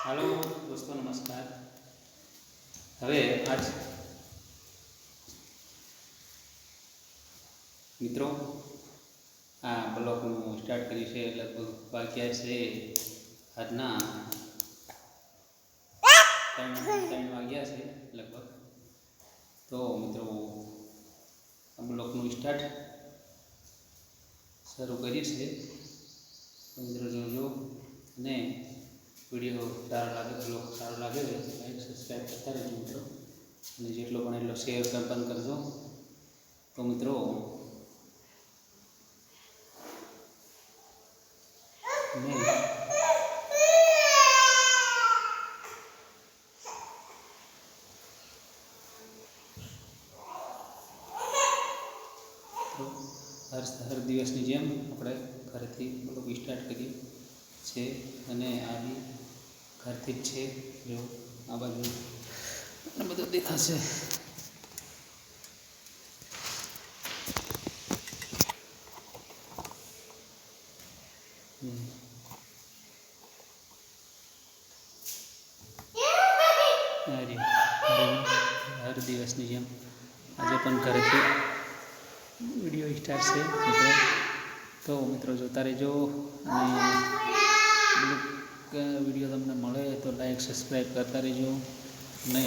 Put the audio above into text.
હાલો દોસ્તો, નમસ્કાર. હવે આજ મિત્રો આ બ્લોગનું સ્ટાર્ટ કર્યું છે લગભગ વાગ્યા છે આજના ત્રણ વાગ્યા છે લગભગ. તો મિત્રો, આ બ્લોગનું સ્ટાર્ટ શરૂ કર્યું છે મિત્રો જોજો. વીડિયો સારો લાગે બ્લોગ સારો લાગે લાઈક સબસ્ક્રાઈબ કરતા રહેજો મિત્રો. અને જેટલો પણ એટલો શેર પણ કરજો. તો મિત્રો હર હર દિવસની જેમ આપણે ઘરેથી બ્લોગ સ્ટાર્ટ કરીએ છે અને આ બી ઘરથી જ છે. જો આ બાજુ બધું દેખાશે. હર દિવસની જેમ આજે પણ ઘરેથી વીડિયો સ્ટાર્ટ છે. મિત્રો તો મિત્રો જોતા રહેજો અને વીડિયો તમને મળે તો લાઈક સબસ્ક્રાઈબ કરતા રહેજો. ને